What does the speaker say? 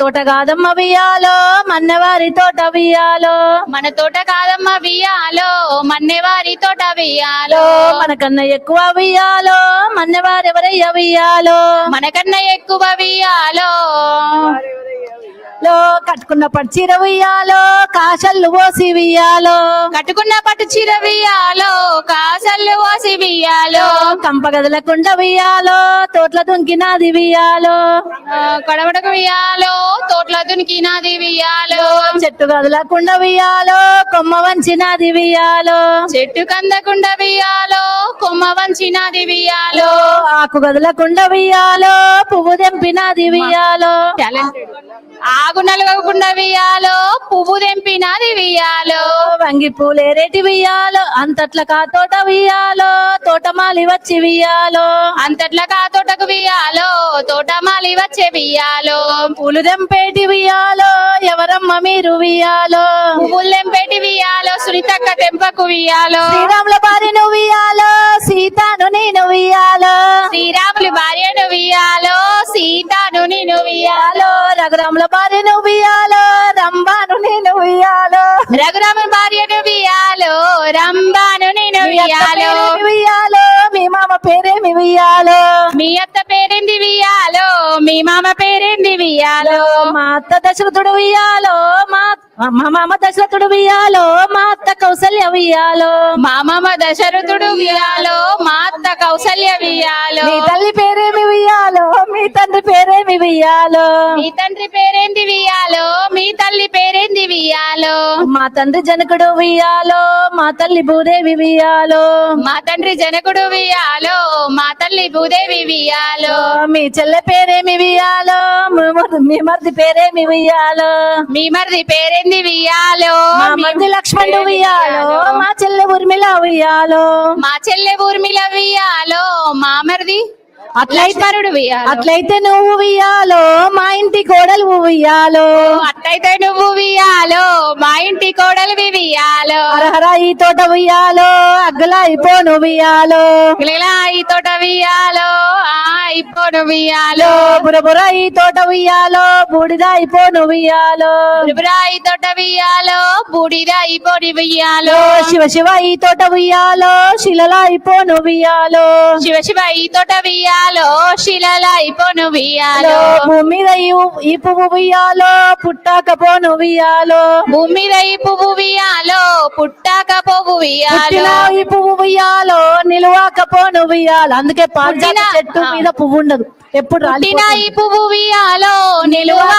తోట కాదమ్మ వియాలో మన్నవారి తోట వియాలో మన తోట కాదమ్మ వియ్యాలో మన్నెవారి తోట వియ్యాలో. మనకన్నా ఎక్కువ వియాలో మన్నవారు ఎవరయ్య వియాలో మనకన్నా ఎక్కువ వియ్యాలో. లో కట్టుకున్న పచ్చిర వియాలో కాశల్లు పోసి వియాలో కట్టుకున్న పట్టు చీర వియ్యాలో కాసల్లు పోసి వియ్యాలో కంప గదలకుండ వియాలో తోట్ల దుంకినాది వియాలో కడవడకు వియ్యాలో తోట్ల దునికినది వియ్యాలో చెట్టు గదలకుండ వియాలో కొమ్మ వంచినది వియాలో చెట్టు కందకుండ వియ్యాలో కొమ్మ వంచినది వియ్యాలో ఆకు గదలకుండ వియాలో పువ్వు తెంపినది వియాలో ఆగు నలగకుండా వియ్యాలో పువ్వు తెంపినది వియ్యాలో వంగి పూలేరేటి వియాలో అంతట్ల కా తోట వియాలో తోటమాలి వచ్చి వియాలో అంతట్ల కా తోటకు వియ్యాలో? తోటమాలి వచ్చే వియ్యాలో. పూలు తెంపేటి వియాలో ఎవరమ్మ మీరు వియాలో పువ్వులు తెంపేటి వియ్యాలో? సునీతక్క తెంపకు వియ్యాలో. శ్రీరాముల భార్యను వియాలో సీతాను నేను వియాలో శ్రీరాములు భార్యను వియ్యాలో? సీతాను నేను వియ్యాలో. వియాలో రఘురాముల భార్యను వియాలో రంబాను నేను వియాలో రఘురామ భార్యను వియ్యాలో. రంబాను మీ వియ్యాలో మామ పేరేమి వియాలో మీ అత్త పేరేంది వియ్యాలో మీ మామ పేరేంది వియ్యాలో మా అత్త దశరథుడు వియాలో మా మా మామ దశరథుడు వియాలో మా అత్త కౌసల్య వియాలో మా మామ దశరథుడు వియ్యాలో మా అత్త కౌసల్య వియ్యాలో మీ తల్లి పేరేమి వియాలో మీ తండ్రి పేరేమి వియాలో మీ తండ్రి పేరేంది వియ్యాలో మీ తల్లి పేరేంది వియ్యాలో? మా తండ్రి జనకుడు వియాలో మా తల్లి భూదేవి వియాలో మా తండ్రి జనకుడు వియ్యాలో మా తల్లి భూదేవి వియ్యాలో. మీ చెల్లె పేరేమి వియాలో మీ మరిది- పేరేమి వియాలో మీ మరిది పేరేంది మా మీ మరిది లక్ష్మణుడు వియాలో మా చెల్లె ఉర్మిళ వియాలో మా చెల్లె ఊర్మిళ మా మరిది అట్లయితే వియ్యాలో. అట్లయితే నువ్వు వియాలో మా ఇంటి కోడలు వియాలో అట్టయితే నువ్వు వియ్యాలో మా ఇంటి కోడలు వియ్యాలో. హరహర ఈ తోట వియాలో అగ్గల అయిపోను వియాలో ఇలా ఈ తోట వియ్యాలో ఆ ఇప్పుడు వియ్యాలో. బురబుర ఈ తోట వియాలో బూడిద అయిపోను వియాలో త్రిపురాయి తోట వియ్యాలో బూడిద ఇప్పుడు వియ్యాలో. శివ శివ ఈ తోట వియాలో శిలల అయిపోను వియాలో శివ శివ ఈ తోట వియ్యాలో శిలల అయిపోను వియ్యాలో భూమి మీద ఈ- పువ్వు వియాలో పుట్టాకపోను వియాలో భూమి మీద ఈ పువ్వు వియ్యాలో పుట్టాక వియ్యాలో పుట్టిన ఈ పువ్వు వియాలో నిలువాకపోను వియాలో అందుకే పుట్టిన- చెట్టు మీద పువ్వు ఉండదు. ఎప్పుడు పుట్టిన ఈ పువ్వు వియ్యాలో నిలువక